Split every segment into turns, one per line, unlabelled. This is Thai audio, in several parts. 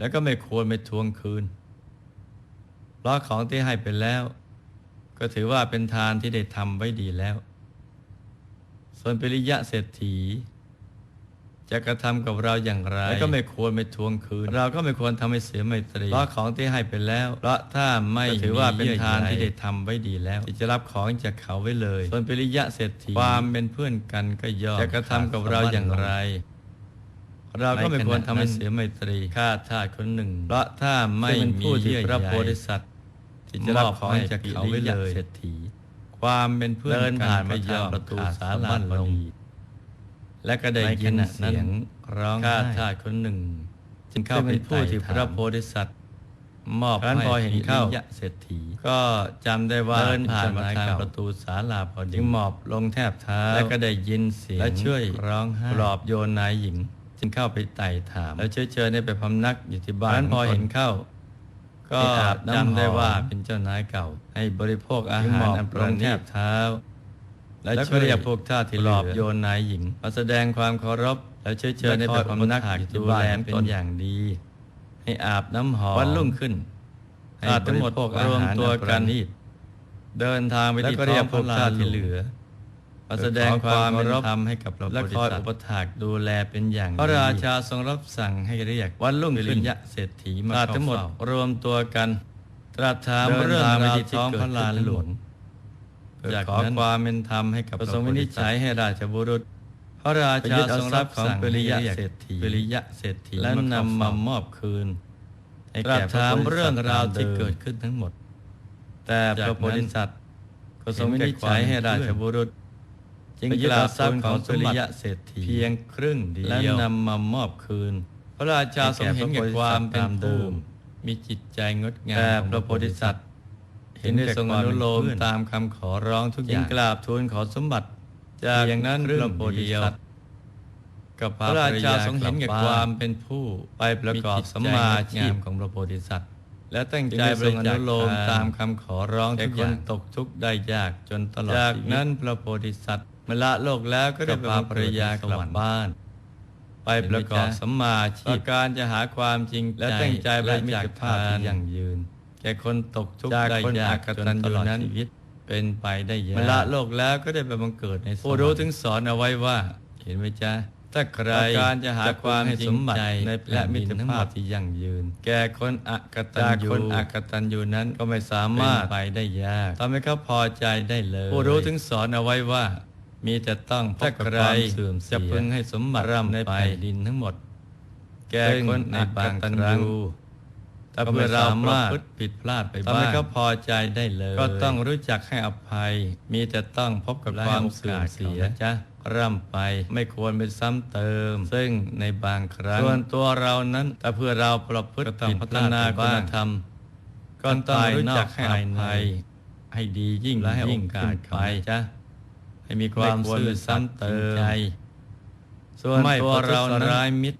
แล้วก็ไม่ควรไปทวงคืน เพราะของที่ให้ไปแล้ว ก็ถือว่าเป็นทานที่ได้ทำไว้ดีแล้ว ส่วนปริยะเศรษฐี จะกระทำกับเราอย่างไร แล้วก็ไม่ควรไปทวงคืน เราก็ไม่ควรทำให้เสียไมตรี เพราะของที่ให้ไปแล้ว เพราะถ้าไม่ถือว่าเป็นทานที่ได้ทำไว้ดีแล้วที่จะรับของจากเขาไว้เลย ส่วนปริยะเศรษฐีความเป็นเพื่อนกันก็ย่อมจะกระทำกับเราอย่างไร เราก็ไม่ควรทำให้เสียไมตรีข้าทาสคนหนึ่ง เพราะถ้าไม่มีผู้ที่พระโพธิสัตว์ที่จะรับของจากเขาไว้เลยเศรษฐีความเป็นเพื่อนเดินผ่านมาทางประตูศาลาลงและก็ได้ยินเสียงร้องข้าทาสคนหนึ่ง จึงเข้าไปผู้ที่พระโพธิสัตว์มอบให้พอเห็นเข้าเศรษฐี ก็จำได้ว่าเดินผ่านมาทางประตูศาลาพอดีจึงหมอบลงแทบเท้าและก็ได้ยินเสียงและช่วยร้องไห้ปลอบโยนนายหญิง จึงเข้าไปไต่ถาม แล้วเชิญเชิญให้ไปพำนักอยู่ที่บ้านพอเห็นเข้า ก็จำได้ว่าเป็นเจ้านายเก่า ให้บริโภคอาหารอันปรนแทบเท้า และช่วยเรียกพวกท่าที่หลอบโยนนายหญิงมาแสดงความเคารพ แล้วเชิญเชิญให้ไปพำนักอยู่ที่บ้านเป็นอย่างดี ให้อาบน้ำหอมวันรุ่งขึ้นให้ทั้งหมดรวมตัวกันเดินทางไปที่ท้องพระลานที่เหลือ มาแสดงความเคารพให้กับพระและคอยอุปถากดูแลเป็นอย่างดีพระราชาทรงรับสั่งให้เรียกวันรุ่งขึ้นยะเศรษฐีมาทั้งหมดรวมตัวกัน ตรัสถามเรื่องราวที่ท้องพระลานหลวงอยากขอความเป็นธรรมให้กับประสงค์วินิจฉัยให้ราชบุรุษ พระราชาทรงรับสั่งปริยะเศรษฐีปริยะเศรษฐีและนำมามอบคืนให้แก่ถามเรื่องราวที่เกิดขึ้นทั้งหมด แต่พระโพธิสัตว์ก็ทรงวินิจฉัยให้ราชบุรุษ จึงกล่าวทรัพย์ของปริยะเศรษฐีเพียงครึ่งเดียวและนำมามอบคืน พระราชาทรงเห็นแก่ความเป็นผู้มีจิตใจงดงามแต่พระโพธิสัตว์เห็นได้ทรงอนุโลมตามคำขอร้องทุกอย่างกราบทูลขอสมบัติ จากนั้นพระโพธิสัตว์กับพระราชาทรงเห็นแก่ความเป็นผู้ไปประกอบสมมาชีพของพระโพธิสัตว์ และตั้งใจบริจาคอนุโลมตามคำขอร้องทุกอย่างตกทุกข์ได้ยากจนตลอดจากนั้นพระโพธิสัตว์เมื่อละโลกแล้วก็ได้พาภรรยากลับบ้าน ไปประกอบสมมาชีพการจะหาความจริงและตั้งใจบริจาคทานอย่างยืน แก่คนตกทุกข์ได้ยากจนตลอดชีวิตเป็นไปได้ยากเมื่อละโลกแล้วก็ได้ไปบังเกิดในผู้รู้ถึงสอนเอาไว้ว่า เห็นไหมจ๊ะถ้าใครการจะหาความให้สมบัติในและมิตรภาพที่ยั่งยืน แก่คนอกตัญญูคนอกตัญญูนั้นก็ไม่สามารถไปได้ยากทำให้เขาพอใจได้เลย ผู้รู้ถึงสอนเอาไว้ว่า มีแต่ต้องพบกับความเสื่อมเสียจะพึงให้สมบัติร่ำในแผ่นดินทั้งหมด แก่คนในบางตัญญูแต่เมื่อเราสามารถผิดพลาดไปบ้างทำให้เขาพอใจได้เลย ก็ต้องรู้จักให้อภัย มีแต่ต้องพบกับความเสื่อมเสียจ้ะร่ำไปไม่ควรไปซ้ำเติม ซึ่งในบางครั้งส่วนตัวเรานั้นแต่เพื่อเราประพฤติผิดพัฒนาคุณธรรมก็ต้องรู้จักให้อภัยให้ดียิ่งและให้โอกาสไปจ้ะ ให้มีความซื่อซ้ำเติมใจ ส่วนตัวเราร้ายมิตร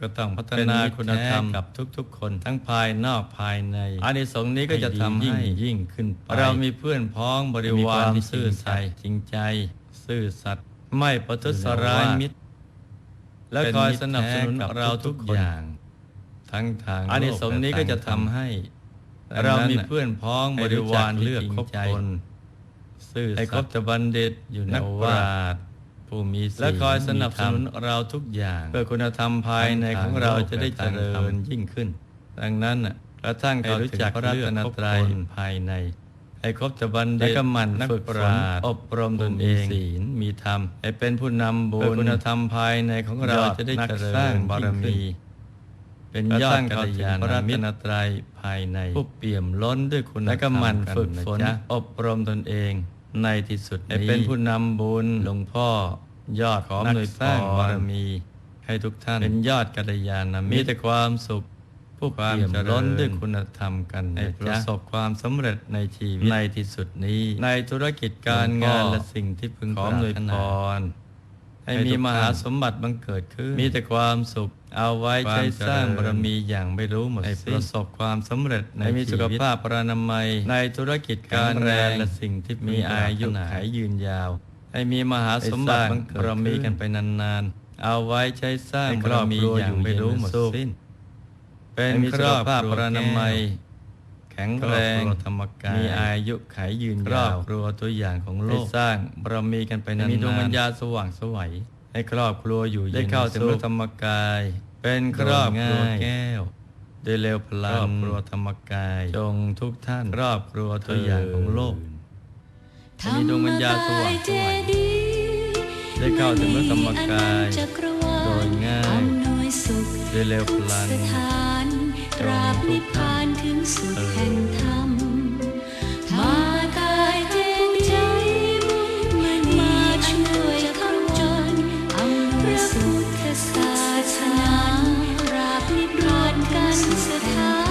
ก็ต้องพัฒนาคุณธรรมกับทุกๆ คนทั้งภายนอกภายในอานิสงส์นี้ก็จะทำให้ยิ่งขึ้นไปเรามีเพื่อนพ้องบริวารที่ซื่อสัตย์จริงใจ ซื่อสัตย์ไม่ประทุษร้ายมิตร และคอยสนับสนุนเราทุกอย่าง ทั้งทางอานิสงส์นี้ก็จะทำให้ เรามีเพื่อนพ้องบริวารเลือกคบคน ซื่อสัตย์คบจะบัณฑิตอยู่ในวาดผู้มีและคอยสนับสนุนเราทุกอย่าง เพื่อคุณธรรมภายในของเราจะได้เจริญยิ่งขึ้น ดังนั้นกระทั่งเขารู้จักพระรัตนตรัยภายในให้ครบจะบัณฑิตและก็มันนักฝึกฝนอบรมตนเองศีลมีธรรมให้เป็นผู้นำบุญคุณธรรมภายในของเราจะได้เจริญบารมี เป็นยอดกัลยาณมิตรตรัยภายในผู้เปี่ยมล้นด้วยคุณธรรมและก็มันฝึกฝนอบรมตนเองในที่สุดให้เป็นผู้นำบุญหลวงพ่อยอดของหน่วยสร้างบารมี ให้ทุกท่านเป็นยอดกัลยาณมิตรมีแต่ความสุข ผู้ความจะล้นด้วยคุณธรรมกันให้ประสบความสำเร็จในชีวิตในที่สุดนี้ ในธุรกิจการงานและสิ่งที่พึงขอหน่วยพรให้มีมหาสมบัติบังเกิดขึ้นมีแต่ความสุข เอาไว้ใช้สร้างบารมีอย่างไม่รู้หมดสิ้นประสบความสำเร็จในมีสุขภาพปรานามัย ในธุรกิจการแรงและสิ่งที่มีอายุขัยยืนยาว ให้มีมหาสมบัติบังเกิดบารมีกันไปนานๆ เอาไว้ใช้สร้างบารมีอย่างไม่รู้หมดสิ้นใเป็น
ให้มี
ครอบ
สุขภาพ
ครัว
พระนามัย
แข็งแรง
ครอบครัวธรรมกาย
มีอายุขายยืน
ครอยาบ
ว
ครัวตัวอย่างของโล
ได้
ก
สร้างบารมีกันไปนานๆ
มีดวงวิญญาณสว่างไสวัย
ให้ครอบครัวอยู่
ได้
เย็น
เข้าถึง
สุ
พ
ข
ระธรรมกาย
เป็นครอบครัว
โดยง่าย
แก้วด้วยเร็วพ
ค
ลั
รงอบครัวธรรมกาย
จงทุกท่าน
ครอบครัวตัวอย่างของโลก
ธรรม
มีดวงวิญญาณสว่างไสว
ได้
ได้เข้าถึงพระธรรมกาย
โดยง่าย
ด้วยเร็วพลัง
สถานตราบนิพพา 青色塔。